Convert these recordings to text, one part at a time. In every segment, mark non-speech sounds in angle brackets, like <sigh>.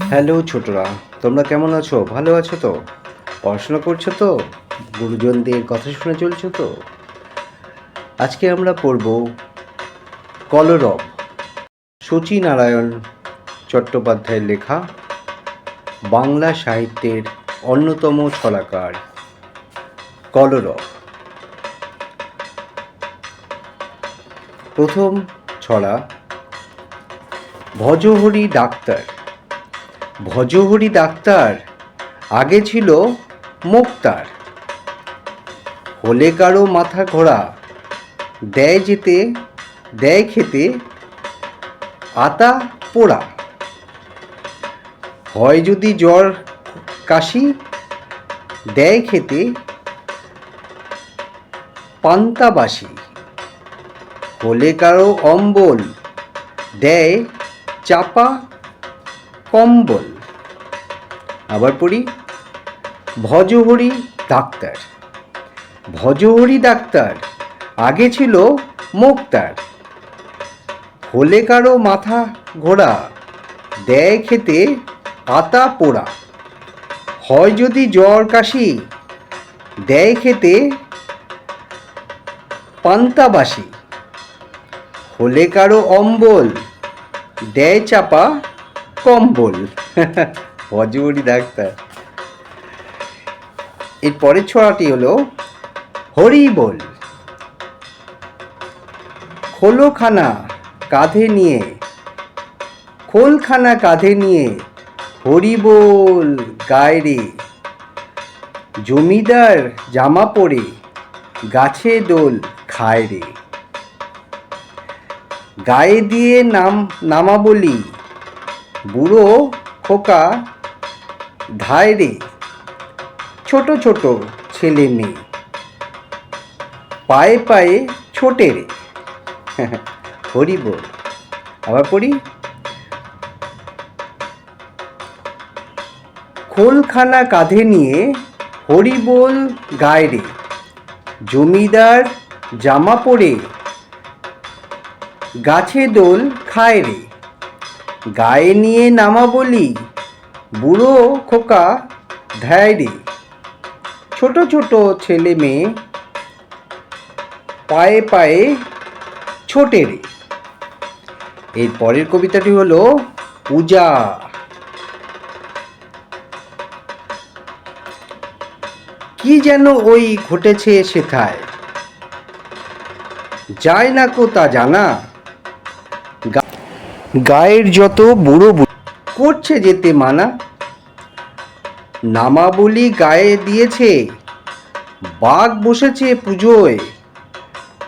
Hello ছোটরা, তোমরা কেমন আছো? ভালো আছো তো? পড়াশোনা করছ তো? গুরুজনদের কথা শুনে চলছো তো? আজকে আমরা পড়ব কলরব। শচীনারায়ণ চট্টোপাধ্যায়ের লেখা বাংলা সাহিত্যের অন্যতম ছলাকার কলরব। প্রথম ছড়া ভজহরি ডাক্তার। ভজহরি ডাক্তার, আগে ছিল মুক্তার। হলে কারও মাথা ঘোরা দেয় যেতে, দেয় খেতে, আতা পোড়া। হয় যদি জ্বর, কাশি, দেয় খেতে পান্তাবাসি হলে কারও অম্বল, দেয় চাপা কম্বল। আবার পড়ি, ভজহরি ডাক্তার। ভজহরি ডাক্তার, আগে ছিল মুক্তার। হলে কারও মাথা ঘোরা, দেয় খেতে আতা পোড়া। হয় যদি জ্বর কাশি, দেয় খেতে পান্তাবাসি। হলে কারও অম্বল, দেয় চাপা কম্বল। ভজহরি ডাক্তার। এর পরের ছড়াটি হলো হরি বল। খোলোখানা কাঁধে নিয়ে, খোলখানা কাঁধে নিয়ে হরি বল গায়ে রে জমিদার জামা পরে গাছে দোল খায় রে। গায়ে দিয়ে নাম নামা বলি বুড়ো খোকা ধায় রে ছোট ছোট ছেলে মেয়ে। পায়ে পায়ে ছোটে রে। <laughs> হরি বল। আবার পড়ি। খোলখানা কাঁধে নিয়ে হরি বল গায়ে রে। জমিদার জামা পরে গাছে দোল খায় রে। গায়ে নিয়ে নামা বলি বুড়ো খোকা ধ্যায় রে ছোট ছোট ছেলে মেয়ে পায়ে পায়ে ছোটে রে। এর পরের কবিতাটি হলো পূজা। কি যেন ওই ঘটেছে সেথায়? যায় না কো তা জানা? গায়ের যত বুড়ো করছে যেতে মানা। নামাবলি গায়ে দিয়েছে বাঘ বসেছে পুজোয়।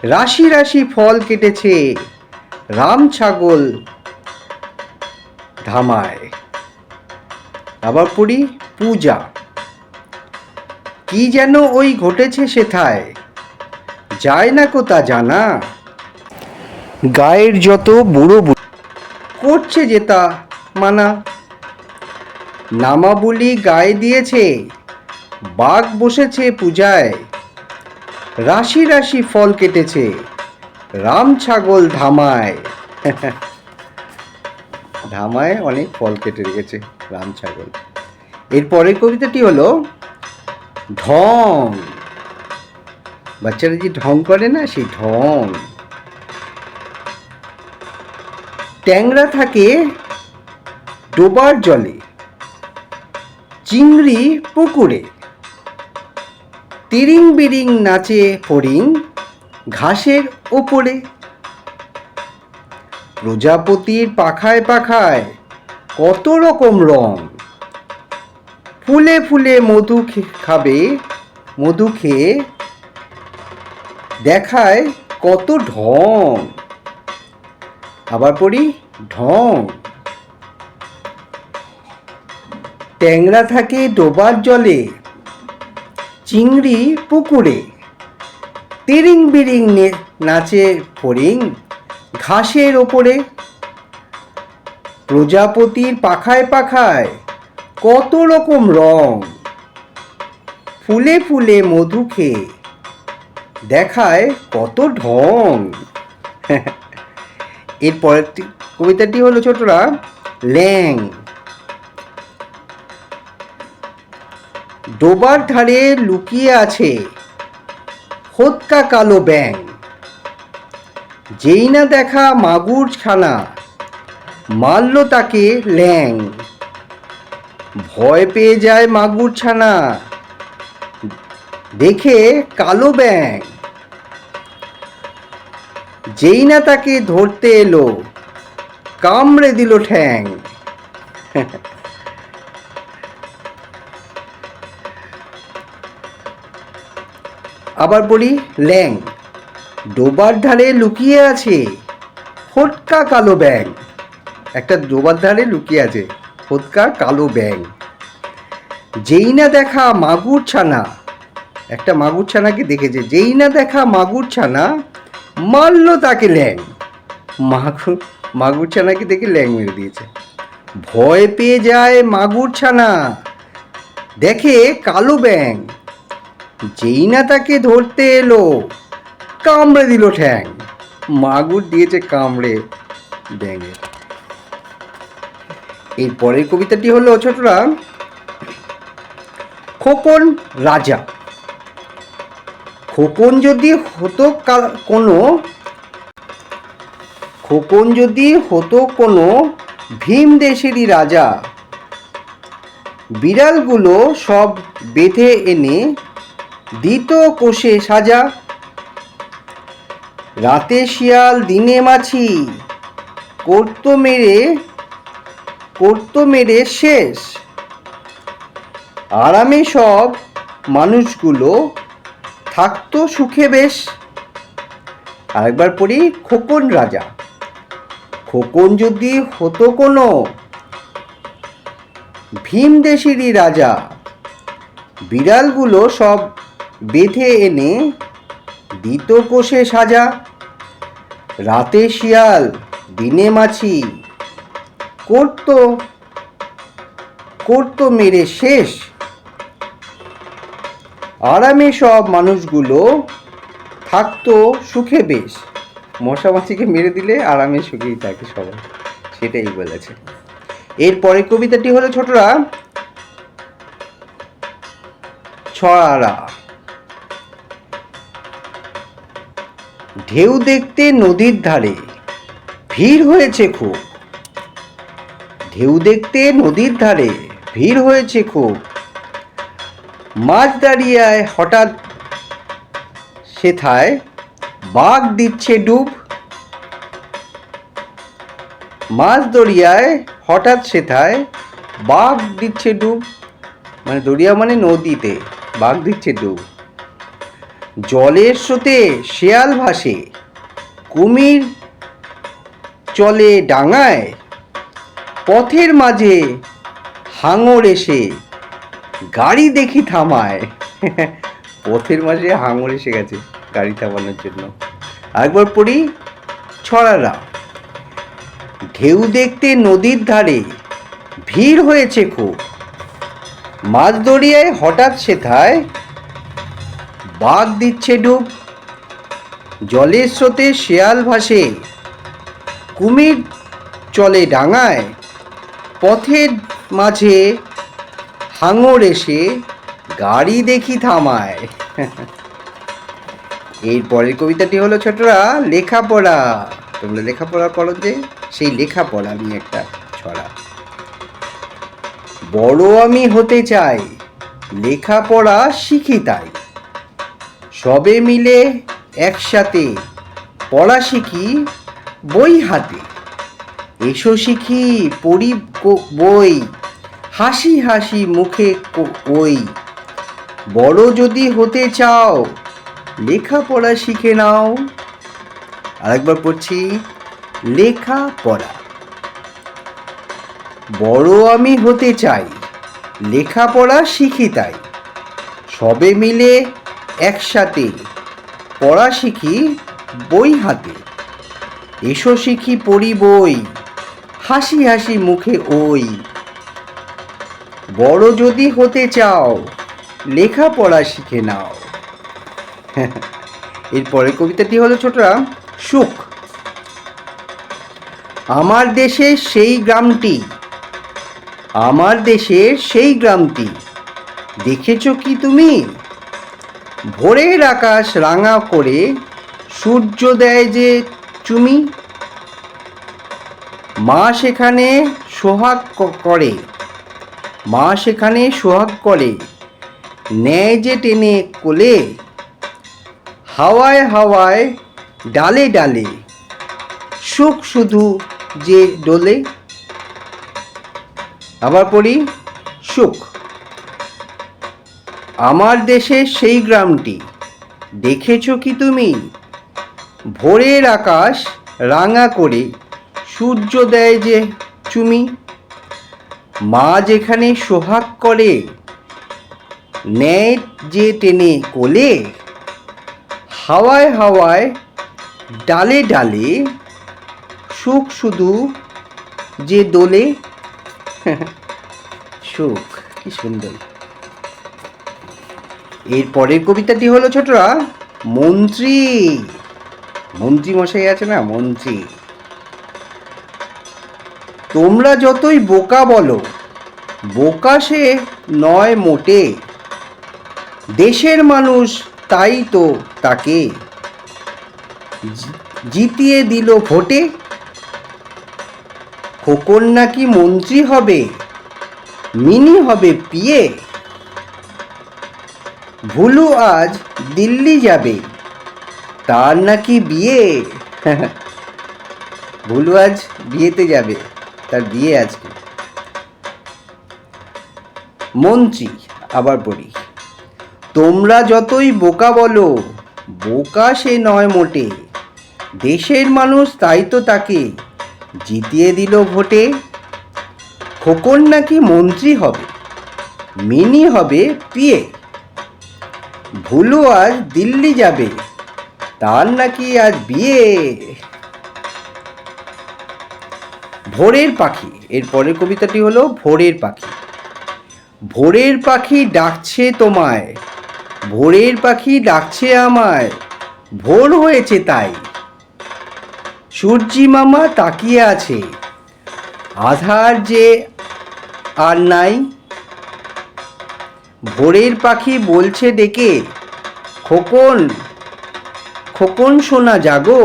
রাশি রাশি ফল কেটেছে রাম ছাগল ধামায়। আবার পড়ি পূজা। কি যেন ওই ঘটেছে সেথায় যায় না কোথা জানা। গায়ের যত বুড়ো বুড়ো করছে যে তা মানা। নামাবলি গায়ে দিয়েছে, বাঘ বসেছে পূজায়। রাশি রাশি ফল কেটেছে, রাম ছাগল ধামায়। <laughs> ধামায় অনেক ফল কেটে রেখেছে রাম ছাগল। এরপরের কবিতাটি হলো, ঢং। বাচ্চারা যে ঢং করে না, সেই ঢং। ট্যাংরা থাকে ডোবার জলে, চিংড়ি পুকুরে। তিরিং বিরিং নাচে ফড়িং ঘাসের ওপরে প্রজাপতির পাখায় পাখায় কত রকম রং। ফুলে ফুলে মধু খাবে, মধু খেয়ে দেখায় কত ঢং। আবার পড়ি, ঢং। ট্যাংরা থাকে ডোবার জলে, চিংড়ি পুকুরে। তিরিং বিরিং নাচে ফড়িং, ঘাসের ওপরে। প্রজাপতির পাখায় পাখায় কত রকম রং। ফুলে ফুলে মধু খেয়ে দেখায় কত ঢং। <laughs> এর পরেরটি কবিতাটি হলো ছোটরা, ল্যাং। ডোবার ধারে লুকিয়ে আছে হোতকা কালো ব্যাং। যেই না দেখা মাগুর ছানা, মারল তাকে ল্যাং। ভয় পেয়ে যায় মাগুর ছানা, দেখে কালো ব্যাং। যেই না তাকে ধরতে এলো, কামড়ে দিল ঠ্যাং। আবার বলি, ল্যাং, ডোবার ধারে লুকিয়ে আছে ফটকা কালো ব্যাং একটা ডোবার ধারে লুকিয়ে আছে ফটকা কালো ব্যাং যেই না দেখা মাগুর ছানা, একটা মাগুর ছানাকে দেখেছে, যেই না দেখা মাগুর ছানা মারল তাকে ল্যাং। মাগুর মাগুর ছানাকে দেখে ল্যাং মেরে দিয়েছে? ভয় পেয়ে যায় মাগুর ছানা দেখে কালো ব্যাং। যেই না তাকে ধরতে এলো, কামড়ে দিল ঠ্যাং। মাগুর দিয়েছে কামড়ে ব্যাঙে। এই পরের কবিতাটি হলো ছোটরা, খোকন রাজা। খোকন যদি হতো কোনো, খোকন যদি হতো কোনো ভীম দেশেরই রাজা, বিড়ালগুলো সব বেঁধে এনে দিত কোষে সাজা। রাতে শিয়াল দিনে মাছি, করতো মেরে করতো মেরে শেষ। আরামে সব মানুষগুলো থাকতো সুখে বেশ। আরেকবার পড়ি, খোকন রাজা। খোকন যদি হতো কোনো, ভীম দেশেরই রাজা। বিড়ালগুলো সব বেঁধে এনে দিত কোষে সাজা। রাতে শিয়াল, দিনে মাছি। করতো করতো মেরে শেষ। আরামে সব মানুষগুলো থাকতো সুখে বেশ। মশা মাছিকে মেরে দিলে আরামে সুখেই থাকে সবাই, সেটাই বলেছে। এরপরে কবিতাটি হলো ছোটরা, ছড়ারা। ঢেউ দেখতে নদীর ধারে, ভিড় হয়েছে খুব। ঢেউ দেখতে নদীর ধারে, ভিড় হয়েছে খুব। মাছ দাঁড়িয়ায় হঠাৎ সেথায় বাঘ দিচ্ছে ডুব। মাছ দরিয়ায় হঠাৎ সেথায় বাঘ দিচ্ছে ডুব। মানে দরিয়া মানে নদীতে বাঘ দিচ্ছে ডুব। জলের স্রোতে শেয়াল ভাসে, কুমির চলে ডাঙায়, পথের মাঝে হাঙর এসে গাড়ি দেখি থামায়। পথের মাঝে হাঙর এসে গেছে গাড়ি থামানোর জন্য। আরেকবার পড়ি, ছড়ারা ঢেউ দেখতে নদীর ধারে, ভিড় হয়েছে খুব। মাছ দরিয়ায় হঠাৎ সেথায়, বাঘ দিচ্ছে ডুব। জলের স্রোতে শেয়াল ভাসে, কুমির চলে ডাঙায়। পথের মাঝে হাঙর এসে গাড়ি দেখি থামায়। এর পরের কবিতাটি হলো, ছোটরা, লেখাপড়া। তোমরা লেখাপড়া করো যে সেই লেখাপড়া নিয়ে একটা ছড়া। বড় আমি হতে চাই, লেখাপড়া শিখি তাই। সবে মিলে একসাথে পড়া শিখি বই হাতে। এসো শিখি পড়ি বই হাসি হাসি মুখে কো- ওই বড় যদি হতে চাও, লেখাপড়া শিখে নাও। আরেকবার পড়ছি, লেখাপড়া। বড় আমি হতে চাই, লেখাপড়া শিখি তাই। সবে মিলে একসাথে পড়া শিখি বই হাতে। এসো শিখি পড়ি বই, হাসি হাসি মুখে ওই। বড় যদি হতে চাও, লেখাপড়া শিখে নাও। এরপরে কবিতাটি হলো ছোটরা, সুখ। আমার দেশের সেই গ্রামটি, আমার দেশের সেই গ্রামটি, দেখেছ কি তুমি? ভোরের আকাশ রাঙা করে সূর্য দেয় যে চুমি। মা সেখানে সোহাগ করে। মা সেখানে সোহাগ করে। ন্যায় যে টেনে কোলে, হাওয়ায় হাওয়ায় ডালে ডালে, সুখ শুধু যে ডোলে। আবার পড়ি, সুখ। আমার দেশের সেই গ্রামটি, দেখেছ কি তুমি? ভোরের আকাশ রাঙা করে, সূর্য দেয় যে চুমি। মা যেখানে সোহাগ করে ন্যায় যে টেনে কোলে, হাওয়ায় হাওয়ায় ডালে ডালে সুখ শুধু যে দোলে। <laughs> সুখ, কি সুন্দর। এর পরের কবিতাটি হলো ছোটরা, মন্ত্রী। মন্ত্রী মশাই আছে না, মন্ত্রী। তোমরা যতই বোকা বলো, বোকা সে নয় মোটে। দেশের মানুষ তাই তো তাকে। জিতিয়ে দিল ভোটে। খোকন নাকি মন্ত্রী হবে? মিনি হবে পিয়ে ভুলু আজ দিল্লি যাবে। তার নাকি বিয়ে? <laughs> ভুলু আজ বিয়েতে যাবে। তার বিয়ে আজকে। মন্ত্রী, আবার পড়ি তোমরা যতই বোকা বলো, বোকা সে নয় মোটে। দেশের মানুষ তাই তো তাকে জিতিয়ে দিল ভোটে। খোকন নাকি মন্ত্রী হবে, মিনি হবে পিয়ে ভুলু আজ দিল্লি যাবে, তার নাকি আজ বিয়ে। ভোরের পাখি। এর পরের কবিতাটি হলো ভোরের পাখি। ভোরের পাখি ডাকছে তোমায়, ভোরের পাখি ডাকছে আমায়, ভোর হয়েছে তাই। সূর্যি মামা তাকিয়ে আছে, আধার যে আর নাই। ভোরের পাখি বলছে ডেকে, খোকন খোকন সোনা জাগো,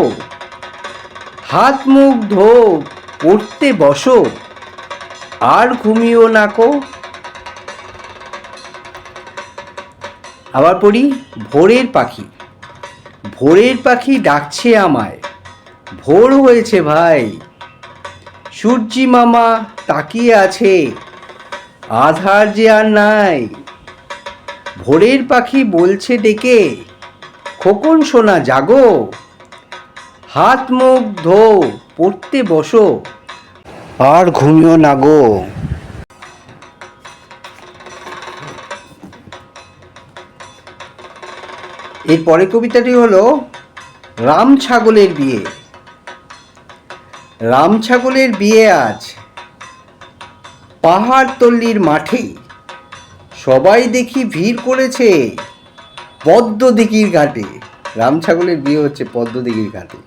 হাত মুখ ধো পড়তে বসো। আর ঘুমিও নাকো আবার পড়ি, ভোরের পাখি। ভোরের পাখি ডাকছে আমায়। ভোর হয়েছে ভাই। সূর্যি মামা তাকিয়ে আছে। আধার যে আর নাই। ভোরের পাখি বলছে ডেকে, খোকন সোনা, জাগো। হাত মুখ ধো পড়তে বসো। আর ঘুমিও না গো। এর পরের কবিতাটি হলো রাম ছাগলের বিয়ে। রাম ছাগলের বিয়ে আজ পাহাড়তল্লির মাঠে সবাই দেখি ভিড় করেছে পদ্মদিঘির ঘাটে। রাম ছাগলের বিয়ে হচ্ছে পদ্মদিঘির ঘাটে।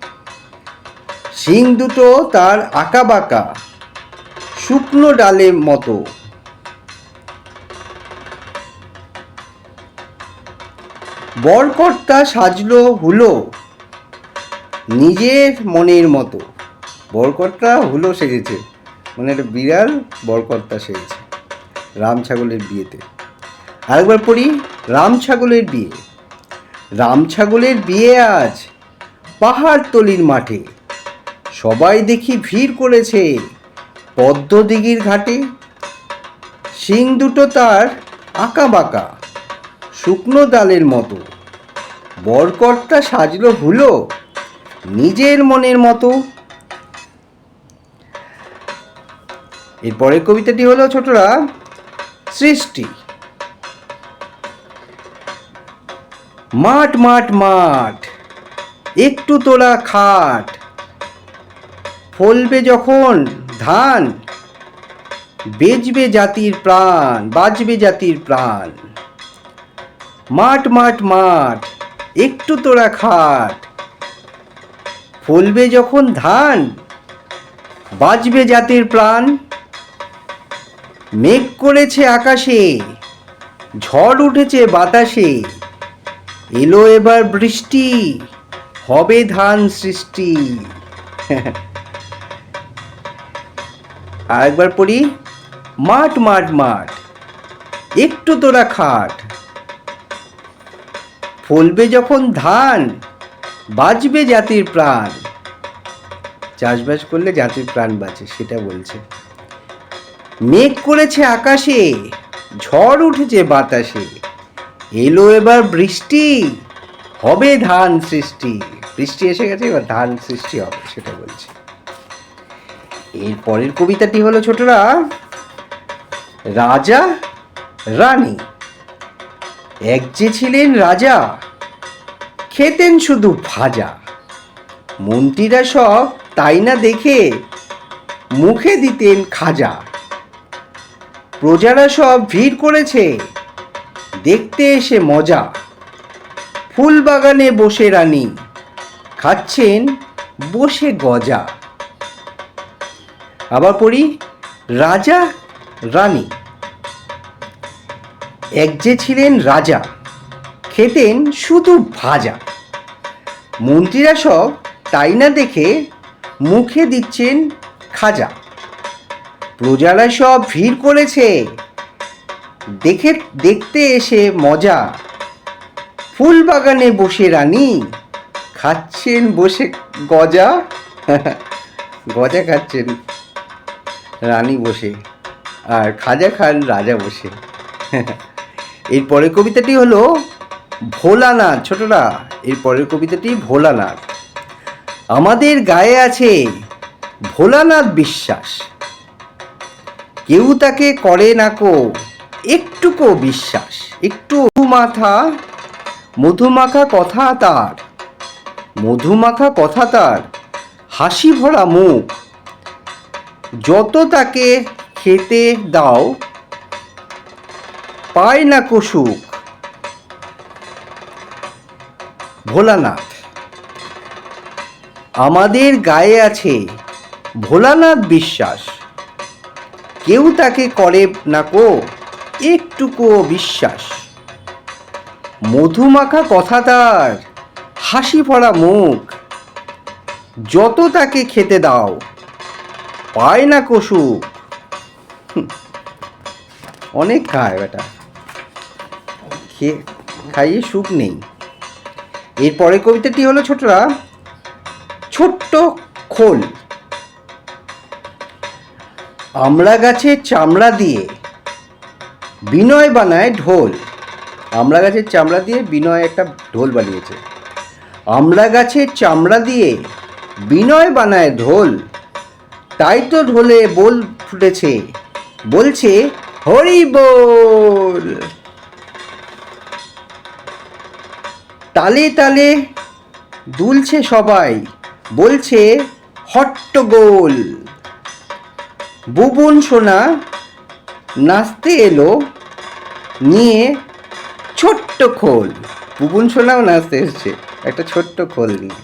শিং দুটো তার আঁকা বাঁকা, শুকনো ডালের মতো। বরকর্তা সাজলো হুলো, নিজের মনের মতো। বরকর্তা হুলো সেজেছে মানে একটা বিড়াল বরকর্তা সেজেছে, রাম ছাগলের বিয়েতে। আরেকবার পড়ি, রাম ছাগলের বিয়ে। রাম ছাগলের বিয়ে আজ পাহাড়তলির মাঠে। সবাই দেখি ভিড় করেছে। পদ্মদিঘির ঘাটে, শিং দুটো তার আঁকা বাঁকা, শুকনো ডালের মতো। বরকর্তা সাজলো হুলো নিজের মনের মতো। এরপরের কবিতাটি হলো, ছোটরা, সৃষ্টি। মাঠ মাঠ মাঠ, একটু তোলা খাট ফলবে যখন ধান বেজবে জাতির প্রাণ বাজবে জাতির প্রাণ। মাঠ মাঠ মাঠ, একটু তোরা খাট। ফলবে যখন ধান বাজবে জাতির প্রাণ। মেঘ করেছে আকাশে, ঝড় উঠেছে বাতাসে। এলো এবার বৃষ্টি, হবে ধান সৃষ্টি। <laughs> আরেকবার পড়ি। মাঠ মাঠ মাঠ। একটু তোরা খাট। ফলবে যখন ধান বাঁচবে জাতির প্রাণ। চাষবাস করলে জাতির প্রাণ বাঁচে, সেটা বলছে। মেঘ করেছে আকাশে, ঝড় উঠেছে বাতাসে। এলো এবার বৃষ্টি, হবে ধান সৃষ্টি। বৃষ্টি এসে গেছে, এবার ধান সৃষ্টি হবে, সেটা বলছে। এর পরের কবিতাটি হলো ছোটরা, রাজা রানী, এক যে ছিলেন রাজা, খেতেন শুধু ভাজা। মন্ত্রীরা সব তাই না দেখে মুখে দিতেন খাজা। প্রজারা সব ভিড় করেছে, দেখতে এসে মজা। ফুল বাগানে বসে রানী, খাচ্ছেন বসে গজা। আবার পড়ি, রাজা, রানী। এক যে ছিলেন রাজা, খেতেন শুধু ভাজা। মন্ত্রীরা সব তাই না দেখে মুখে দিচ্ছেন খাজা। প্রজারা সব ভিড় করেছে। দেখে, দেখতে এসে মজা। ফুল বাগানে বসে রানী। খাচ্ছেন বসে গজা। <laughs> গজা খাচ্ছেন। রানী বসে আর খাজা খান রাজা বসে। এর পরের কবিতাটি হলো ভোলানাথ ছোটরা এর পরের কবিতাটি ভোলানাথ। আমাদের গায়ে আছে ভোলানাথ বিশ্বাস। কেউ তাকে করে না কো, একটুকু বিশ্বাস। একটু মাথা, মধুমাখা কথা তার। মধুমাখা কথা তার, হাসি ভরা মুখ। যত তাকে খেতে দাও, পায় না কসুক ভোলানাথ, আমাদের গায়ে আছে ভোলানাথ বিশ্বাস। কেউ তাকে করে না কো একটুকুও বিশ্বাস। মধুমাখা কথা তার, হাসি ভরা মুখ। যত তাকে খেতে দাও পায় না হুম, অনেক খায় বেটা। খেয়ে খাইয়ে সুখ নেই। এরপরে কবিতাটি হলো ছোটরা ছোট্ট খোল। আমরা গাছের চামড়া দিয়ে বিনয় বানায় ঢোল। আমরা গাছের চামড়া দিয়ে বিনয় একটা ঢোল বানিয়েছে। আমরা গাছের চামড়া দিয়ে বিনয় বানায় ঢোল। তাই তো ঢোলে বোল ফুটেছে। বলছে, হরি বল। তালে তালে দুলছে সবাই, বলছে হট্টগোল বুবুন সোনা নাচতে এলো, নিয়ে ছোট্ট খোল। বুবুন সোনাও নাচতে এসছে, একটা ছোট্ট খোল নিয়ে।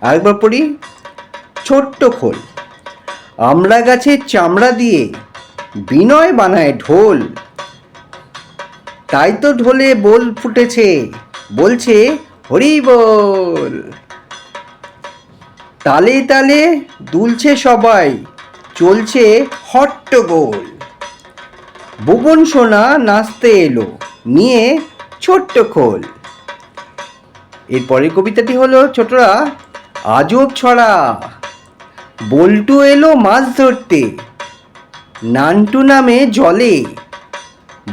আরেকবার পড়ি, ছোট্ট খোল। আমড়া গাছের চামড়া দিয়ে বিনয় বানায় ঢোল। তাই তো ঢোলে বল ফুটেছে, বলছে, হরি বল। তালে তালে দুলছে সবাই, চলছে হট্টগোল ভুবন সোনা নাচতে এলো, নিয়ে ছোট্ট খোল। এরপরের কবিতাটি হলো, ছোটরা, আজব ছড়া। বল্টু এলো মাছ ধরতে। নান্টু নামে জলে।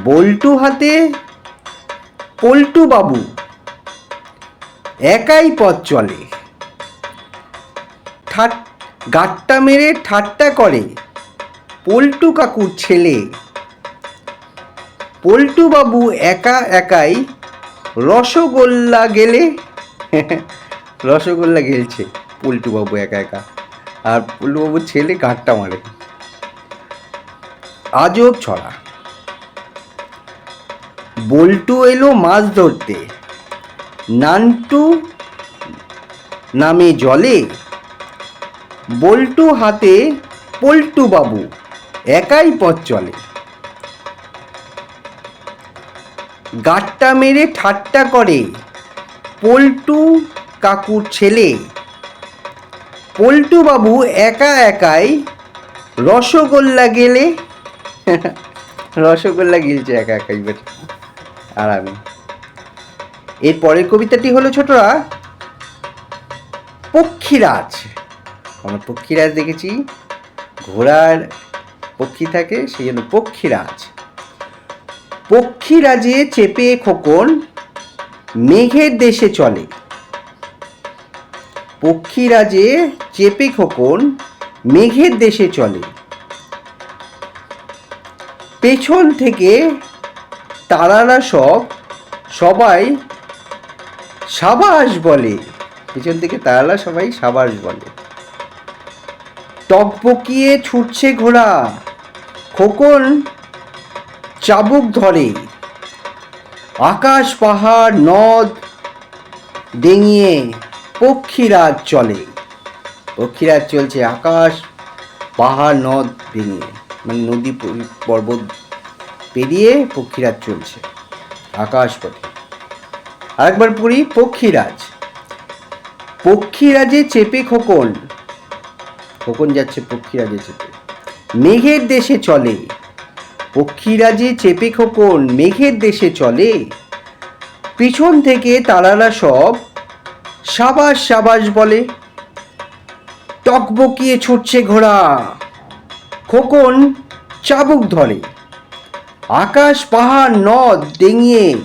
বল্টু হাতে পল্টু বাবু একাই পথ চলে। ঠাট, গাট্টা মেরে ঠাট্টা করে পল্টু কাকুর ছেলে। পল্টু বাবু একা একাই রসগোল্লা গেলে, <laughs> রসগোল্লা গেলছে পল্টু বাবু একা একা। আর পল্টুবাবুর ছেলে গাট্টা মারে। আজব ছড়া। বল্টু এলো মাছ ধরতে। নান্টু নামে জলে। বল্টু হাতে পল্টু বাবু, একাই পথ চলে। গাট্টা মেরে ঠাট্টা করে পল্টু কাকুর ছেলে। পল্টু বাবু একা একাই রসগোল্লা গেলে, রসগোল্লা গিলছে একা একাই আর আমি এর পরের কবিতাটি হলো ছোটরা, পক্ষীরাজ। আমরা পক্ষীরাজ দেখেছি, ঘোড়ার পক্ষী থাকে, সেই জন্য পক্ষীরাজ। পক্ষীরাজে চেপে খোকন, মেঘের দেশে চলে। পক্ষীরাজে চেপে খোকন মেঘের দেশে চলে। পেছন থেকে তারারা সব, সবাই সাবাস বলে। পেছন থেকে তারারা সবাই সাবাস বলে। টকবকিয়ে ছুটছে ঘোড়া। খোকন চাবুক ধরে। আকাশ, পাহাড়, নদ ডিঙিয়ে পক্ষীরাজ চলে। পক্ষীরাজ চলছে আকাশ, পাহাড়, নদ ডিঙিয়ে মানে নদী পর্বত পেরিয়ে পক্ষীরাজ চলছে আকাশ পথে আরেকবার পড়ি পক্ষীরাজ। পক্ষীরাজে চেপে খোকন। খোকন যাচ্ছে পক্ষীরাজে চেপে। মেঘের দেশে চলে। পক্ষীরাজে চেপে খোকন, মেঘের দেশে চলে। পিছন থেকে তারারা সব সাবাস সাবাস বলে। টকবকিয়ে ছুটছে ঘোড়া। খোকন চাবুক ধরে। আকাশ, পাহাড়, নদ ডিঙিয়ে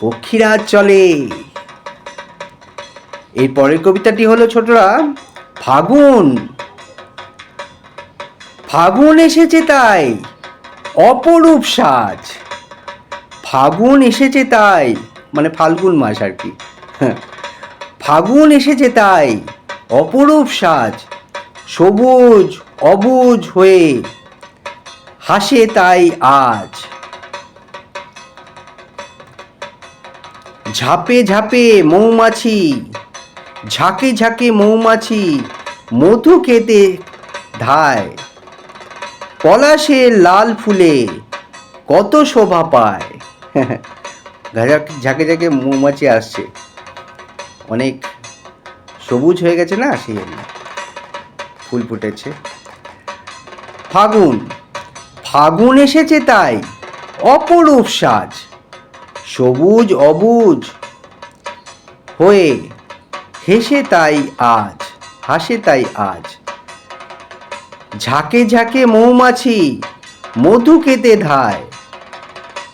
পক্ষীরাজ চলে। এই পরের কবিতাটি হলো, ছোটরা, ফাগুন। ফাগুন এসেছে তাই, অপরূপ সাজ। ফাগুন এসেছে তাই মানে ফাল্গুন মাস আর কি। হ্যাঁ। ফাগুন এসেছে তাই, অপরূপ সাজ, সবুজ, অবুজ হয়ে হাসে তাই আজ। ঝাপে ঝাপে মৌমাছি, ঝাঁকে ঝাঁকে মৌমাছি মধু খেতে ধায়। পলাশে লাল ফুলে কত শোভা পায়। <laughs> ঝাঁকে ঝাঁকে মৌমাছি আসছে। অনেক সবুজ হয়ে গেছে না, সেই জন্য ফুল ফুটেছে। ফাগুন ফাগুন এসেছে তাই, অপরূপ সাজ, সবুজ অবুজ হয়ে হেসে তাই আজ, হাসে তাই আজ। ঝাঁকে ঝাঁকে মৌমাছি মধু খেতে ধায়,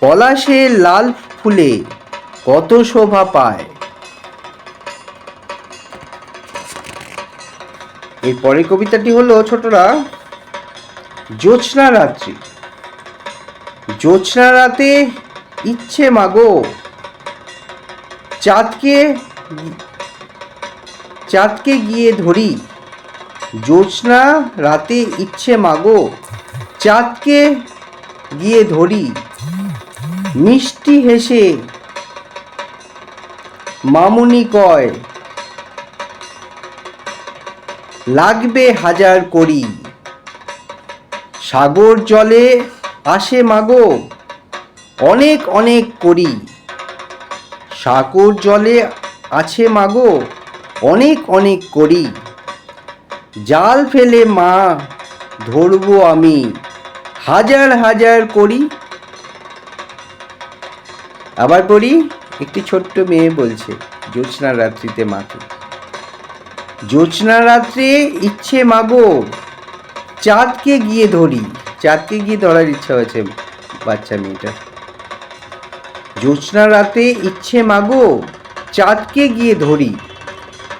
পলাশে লাল ফুলে কত শোভা পায়। এর পরের কবিতাটি হলো ছোটরা, জ্যোৎস্না রাত্রি। জ্যোৎস্না রাতে ইচ্ছে মাগো, চাঁদকে চাঁদকে গিয়ে ধরি। জ্যোৎস্না রাতে ইচ্ছে মাগো, চাঁদকে গিয়ে ধরি। মিষ্টি হেসে মামুনি কয় লাগবে হাজার করি সাগর জলে আসে মাগো, অনেক অনেক করি সাগর জলে আছে মাগো, অনেক অনেক করি জাল ফেলে মা, ধরবো আমি হাজার হাজার করি আবার পড়ি, একটি ছোট্ট মেয়ে বলছে জ্যোৎস্না রাত্রিতে মাকে। জ্যোৎস্না রাত্রে ইচ্ছে মাগো। চাঁদকে গিয়ে ধরি। চাঁদকে গিয়ে ধরার ইচ্ছা হয়েছে বাচ্চা মেয়েটা। জ্যোৎস্না রাতে ইচ্ছে মাগো, চাঁদকে গিয়ে ধরি।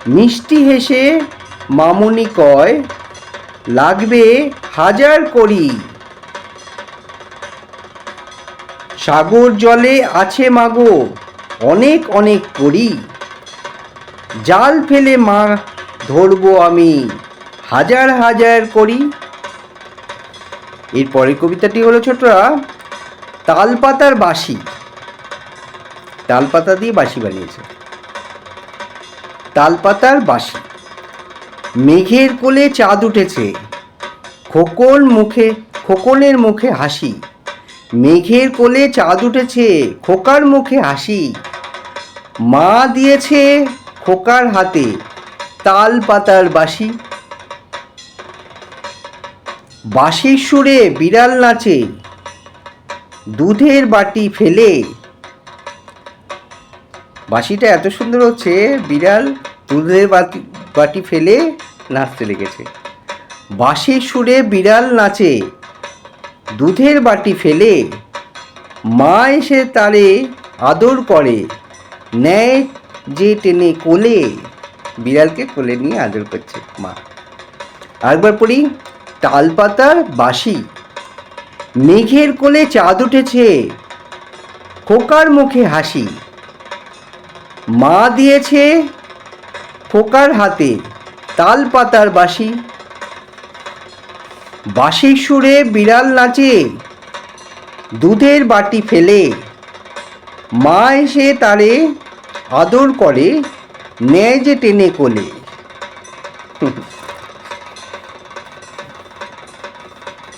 মিষ্টি হেসে মামুনি কয়, লাগবে হাজার করি। সাগর জলে আছে মাগো, অনেক অনেক করি। জাল ফেলে মা ধরবো আমি হাজার হাজার করি। এর পরের কবিতাটি হলো ছোটরা, তালপাতার বাঁশি। তালপাতা দিয়ে বাঁশি বানিয়েছে। তালপাতার বাঁশি। মেঘের কোলে চাঁদ উঠেছে। খোকন মুখে, খোকনের মুখে হাসি। মেঘের কোলে চাঁদ উঠেছে, খোকার মুখে হাসি। মা দিয়েছে খোকার হাতে। তাল পাতার বাঁশি। বাঁশির সুরে বিড়াল নাচে, দুধের বাটি ফেলে। বাঁশিটা এত সুন্দর হচ্ছে, বিড়াল দুধের বাটি বাটি ফেলে নাচতে লেগেছে। বাঁশির সুরে বিড়াল নাচে, দুধের বাটি ফেলে। মা এসে তারে আদর করে, নেয় যে টেনে কোলে। বিড়ালকে কোলে নিয়ে আদর করছে, মা। আরেকবার পড়ি, তালপাতার বাঁশি। মেঘের কোলে চাঁদ উঠেছে, খোকার মুখে হাসি। মা দিয়েছে খোকার হাতে তাল পাতার বাঁশি বাঁশির সুরে বিড়াল নাচে, দুধের বাটি ফেলে। মা এসে তারে আদর করে যে টেনে কোলে।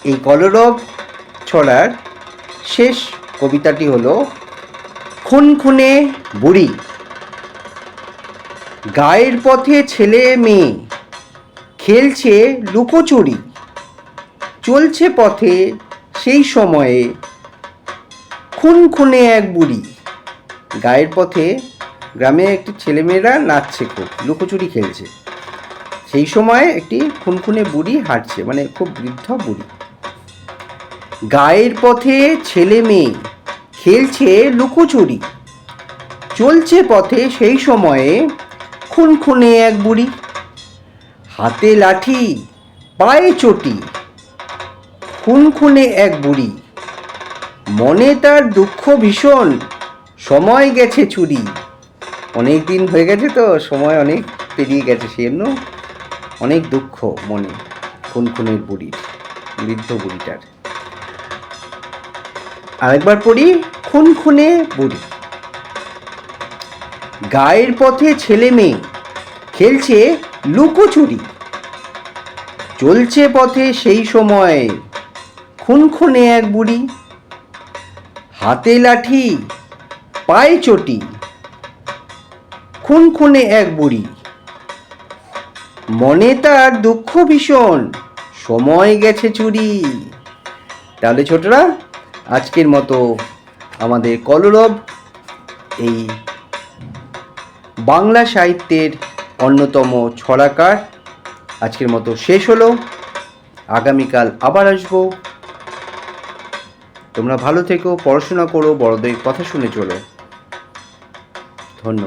এই কলরব ছড়ার শেষ কবিতাটি হলো, খুনখুনে বুড়ি, গায়ের পথে ছেলে মেয়ে, খেলছে লুকোচুরি, চলছে পথে সেই সময়ে খুনখুনে এক বুড়ি, গায়ের পথে গ্রামে একটি ছেলেমেয়েরা নাচছে খুব, লুকোচুরি খেলছে। সেই সময় একটি খুনখুনে বুড়ি হাঁটছে মানে খুব বৃদ্ধ বুড়ি। গায়ের পথে ছেলে মেয়ে, খেলছে লুকোচুরি। চলছে পথে সেই সময়ে খুনখুনে এক বুড়ি। হাতে লাঠি, পায়ে চটি, খুনখুনে এক বুড়ি। মনে তার দুঃখ ভীষণ, সময় গেছে চুরি। অনেক দিন হয়ে গেছে তো, সময় অনেক পেরিয়ে গেছে সেজন্য অনেক দুঃখ মনে, খুনখুনের বুড়ির বৃদ্ধ বুড়িটার। আরেকবার পড়ি, খুনখুনে বুড়ি। গায়ের পথে ছেলে মেয়ে, খেলছে লুকোচুরি। চলছে পথে সেই সময়, খুনখুনে এক বুড়ি। হাতে লাঠি, পায়ে চটি। খুনখুনে এক বুড়ি। মনে তার দুঃখ ভীষণ। সময় গেছে চুরি। তাহলে ছোটরা, আজকের মতো আমাদের কলরব এই বাংলা সাহিত্যের অন্যতম ছড়াকার। আজকের মতো শেষ হলো। আগামীকাল আবার আসব। তোমরা ভালো থেকো, পড়াশোনা করো, বড়দের কথা শুনে চলো। ধন্যবাদ।